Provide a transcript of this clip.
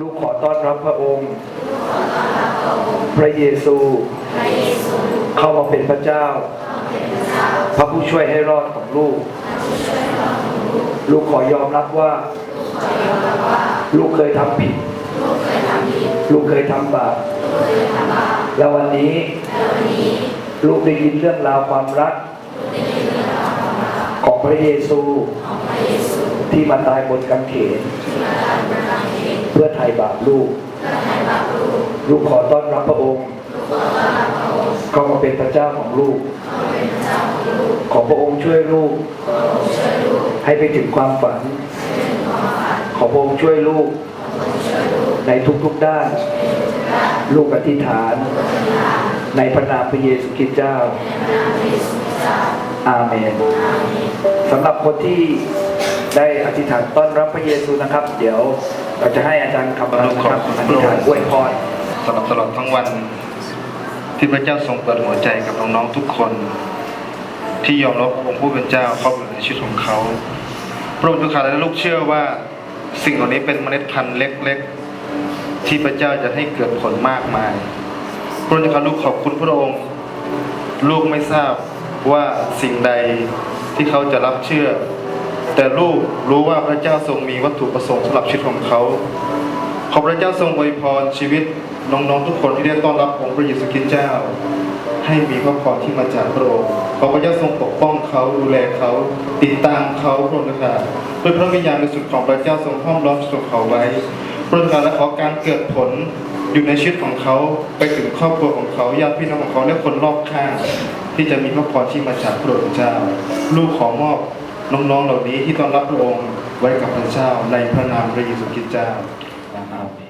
ลูกขอต้อนรับพระองค์ พระเยซู เข้ามาเป็นพระเจ้า พระผู้ช่วยให้รอดของลูก ลูกขอยอมรับว่า ลูกเคยทำผิด ลูกเคยทำบาป แล้ววันนี้ ลูกได้ยินเรื่องราวความรัก ของพระเยซู ที่มาตายบนกางเขนเพื่อไถ่บาปลูก ลูกขอต้อนรับพระองค์เข้ามาเป็นพระเจ้าของลูก ขอพระองค์ช่วยลูก ให้ไปถึงความฝัน ขอพระองค์ช่วยลูก ในทุกๆด้าน ลูกอธิษฐาน ในพระนามพระเยซูคริสต์เจ้า อาเมนสำหรับคนที่ ได้อธิษฐานต้อนรับพระเยซูนะครับ เดี๋ยวเราจะให้อาจารย์คำรันนะครับอธิษฐานอวยพรสำหรับตลอดทั้งวัน ที่พระเจ้าทรงเปิดหัวใจกับน้องๆทุกคน ที่ยอมรับองค์ผู้เป็นเจ้าเข้ามาในชีวิตของเขาพระองค์ทุกขาและลูกเชื่อว่าสิ่งเหล่านี้เป็นเมล็ดพันธุ์เล็กๆ ที่พระเจ้าจะให้เกิดผลมากมาย พระองค์ทุกขาลูกขอบคุณพระองค์ ลูกไม่ทราบว่าสิ่งใดที่เขาจะรับเชื่อ แต่ลูกรู้ว่าพระเจ้าทรงมีวัตถุประสงค์สำหรับชีวิตของเขา ขอพระเจ้าทรงอวยพรชีวิตน้องๆทุกคนที่ได้ต้อนรับองค์พระเยซูคริสต์เจ้า ให้มีพระพรที่มาจากพระองค์ขอพระเจ้าทรงปกป้องเขาดูแลเขาติดตามเขาพระองค์ครับด้วยพระวิญญาณบริสุทธิ์ของพระเจ้าทรงห้อมล้อมชีวิตของเขาไว้พระองค์ครับและขอการเกิดผลอยู่ในชีวิตของเขาไปถึงครอบครัวของเขาญาติพี่น้องของเขาและคนรอบข้างที่จะมีพระพรที่มาจากพระองค์เจ้า ลูกขอมอบ น้องๆเหล่านี้ที่ต้อนรับพระองค์ไว้กับพระเจ้าในพระนามพระเยซูคริสต์เจ้าอาเมน